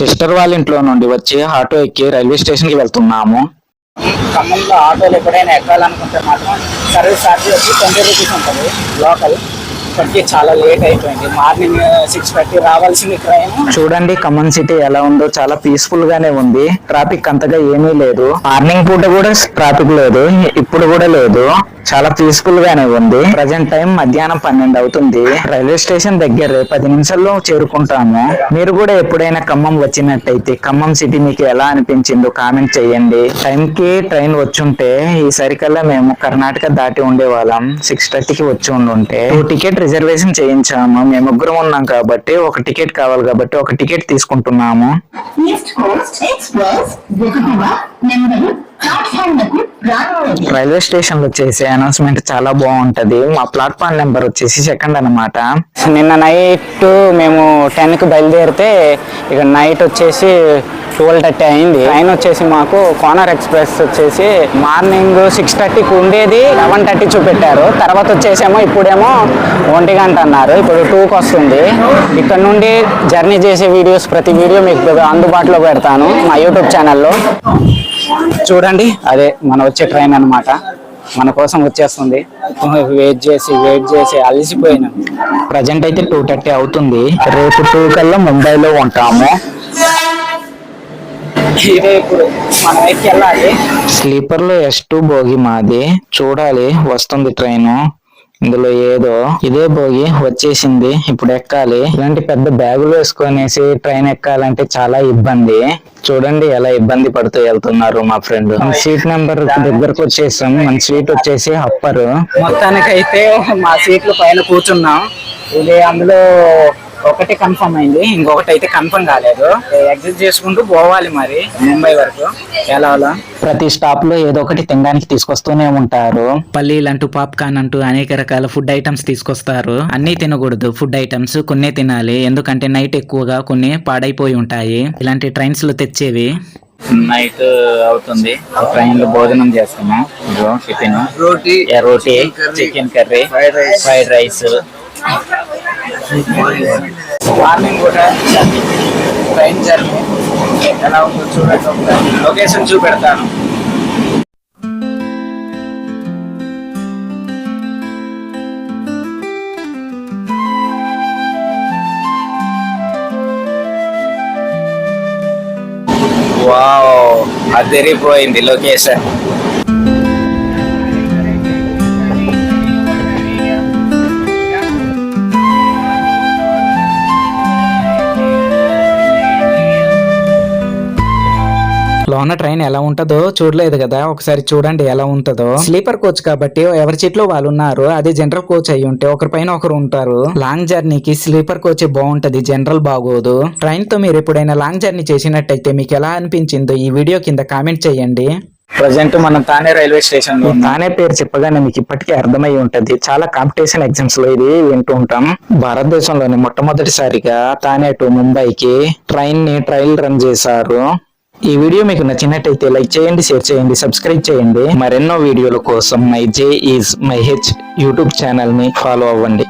Sister వాళ్ళ ఇంట్లో నుండి వచ్చి ఆటో ఎక్కి రైల్వే స్టేషన్కి వెళ్తున్నాము ఖమ్మంలో ఆటోలు ఎప్పుడైనా ఎక్కాలనుకుంటే మాత్రం సర్వీస్ ఛార్జీ వచ్చి ట్వంటీ రూపీస్ ఉంటుంది లోకల్. ఇప్పటికీ చాలా లేట్ అయిపోయింది. మార్నింగ్ సిక్స్ థర్టీ రావాల్సింది ట్రైన్ చూడండి ఖమ్మం సిటీ ఎలా ఉందో చాలా పీస్ఫుల్ గానే ఉంది. ట్రాఫిక్ అంతగా ఏమీ లేదు. మార్నింగ్ పూట కూడా ట్రాఫిక్ లేదు ఇప్పుడు కూడా లేదు. చాలా పీస్ఫుల్ గానే ఉంది. ప్రజెంట్ టైం మధ్యాహ్నం పన్నెండు అవుతుంది. రైల్వే స్టేషన్ దగ్గర పది నిమిషాల్లో చేరుకుంటాము. మీరు కూడా ఎప్పుడైనా ఖమ్మం వచ్చినట్టయితే ఖమ్మం సిటీ మీకు ఎలా అనిపించిందో కామెంట్ చేయండి. టైం కి ట్రైన్ వచ్చుంటే ఈ సరికల్లా మేము కర్ణాటక దాటి ఉండేవాళ్ళం. సిక్స్ థర్టీకి వచ్చి ఉండుంటే టికెట్ రిజర్వేషన్ చేయించాము. మేము ముగ్గురం ఉన్నాం కాబట్టి ఒక టికెట్ కావాలి కాబట్టి ఒక టికెట్ తీసుకుంటున్నాము. రైల్వే స్టేషన్లో చేసే అనౌన్స్మెంట్ చాలా బాగుంటది. మా ప్లాట్ఫామ్ నెంబర్ వచ్చేసి సెకండ్ అన్నమాట. నిన్న నైట్ మేము టెన్కి బయలుదేరితే ఇక నైట్ వచ్చేసి ట్వెల్వ్ థర్టీ అయింది. ట్రైన్ వచ్చేసి మాకు కోనర్ ఎక్స్ప్రెస్ వచ్చేసి మార్నింగ్ సిక్స్ థర్టీకి ఉండేది. లెవెన్ థర్టీ చూపెట్టారు. తర్వాత వచ్చేసేమో ఇప్పుడేమో ఒంటి గంట అన్నారు. ఇప్పుడు టూకి వస్తుంది. ఇక్కడ నుండి జర్నీ చేసే వీడియోస్ ప్రతి వీడియో మీకు అందుబాటులో పెడతాను మా యూట్యూబ్ ఛానల్లో చూడండి అదే మన వచ్చే ట్రైన్ అన్నమాట. మన కోసం వచ్చేస్తుంది. వెయిట్ చేసి వెయిట్ చేసి అలసిపోయినా. ప్రజెంట్ అయితే టూ థర్టీ అవుతుంది. రేపు టూ కల్లా ముంబైలో ఉంటాము. ఇదే ఇప్పుడు మనం ఎక్కి వెళ్ళాలి. స్లీపర్లో ఎస్ టూ భోగి మాది. చూడాలి వస్తుంది ట్రైన్ ఇందులో ఏదో ఇదే భోగి వచ్చేసింది ఇప్పుడు ఎక్కాలి. ఇలాంటి పెద్ద బ్యాగులు వేసుకొనేసి ట్రైన్ ఎక్కాలంటే చాలా ఇబ్బంది. చూడండి ఎలా ఇబ్బంది పడుతూ వెళ్తున్నారు మా ఫ్రెండ్ సీట్ నెంబర్ దగ్గరకు వచ్చేసాం. మన సీట్ వచ్చేసి అప్పర్ మొత్తానికైతే మా సీట్ల పైన కూర్చున్నాం. ఇది అందులో ఒకటి కన్ఫర్మ్ అయింది. ఇంకొకటి అయితే కన్ఫర్మ్ కాలేదు. ఎగ్జిట్ చేసుకుంటూ పోవాలి మరి ముంబై వరకు. ఎలా ప్రతి స్టాప్లో ఏదో ఒకటి తినడానికి తీసుకొస్తూనే ఉంటారు. పల్లీలు అంటూ పాప్కార్న్ అంటూ అనేక రకాల ఫుడ్ ఐటమ్స్ తీసుకొస్తారు. అన్ని తినకూడదు. ఫుడ్ ఐటమ్స్ కొన్నే తినాలి. ఎందుకంటే నైట్ ఎక్కువగా కొన్ని పాడైపోయి ఉంటాయి. ఇలాంటి ట్రైన్స్లో తెచ్చేవి. నైట్ అవుతుంది. ట్రైన్లో భోజనం చేస్తున్నాం tiffin. Roti roti chicken curry fried rice. Morning కూడా ట్రైన్ జర్నీ ఎలా ఉందో చూడండి ఒకసారి లొకేషన్ చూపెడతాను వావ్ అదిరిపోయింది లొకేషన్ లోన ట్రైన్ ఎలా ఉంటుందో చూడలేదు కదా. ఒకసారి చూడండి ఎలా ఉంటుందో. స్లీపర్ కోచ్ కాబట్టి ఎవరి సీట్లో వాళ్ళు ఉన్నారు అదే జనరల్ కోచ్ అయి ఉంటే ఒకరి పైన ఒకరు ఉంటారు. లాంగ్ జర్నీకి స్లీపర్ కోచ్ బాగుంటది జనరల్ బాగోదు. ట్రైన్తో మీరు ఎప్పుడైనా లాంగ్ జర్నీ చేసినట్టయితే మీకు ఎలా అనిపించిందో ఈ వీడియో కింద కామెంట్ చేయండి. ప్రజెంట్ మనం తానే రైల్వే స్టేషన్లో. తానే పేరు చెప్పగానే మీకు ఇప్పటికే అర్థమై ఉంటది. చాలా కాంపిటీషన్ ఎగ్జామ్స్లో ఇది వింటూ ఉంటాం. భారతదేశంలోని మొట్టమొదటిసారిగా తానే టు ముంబైకి ట్రైన్ని ట్రయల్ రన్ చేశారు. ఈ వీడియో మీకు నచ్చినట్టయితే లైక్ చేయండి షేర్ చేయండి సబ్స్క్రైబ్ చేయండి. మరెన్నో వీడియోల కోసం my J is my H YouTube ఛానల్ని ఫాలో అవ్వండి.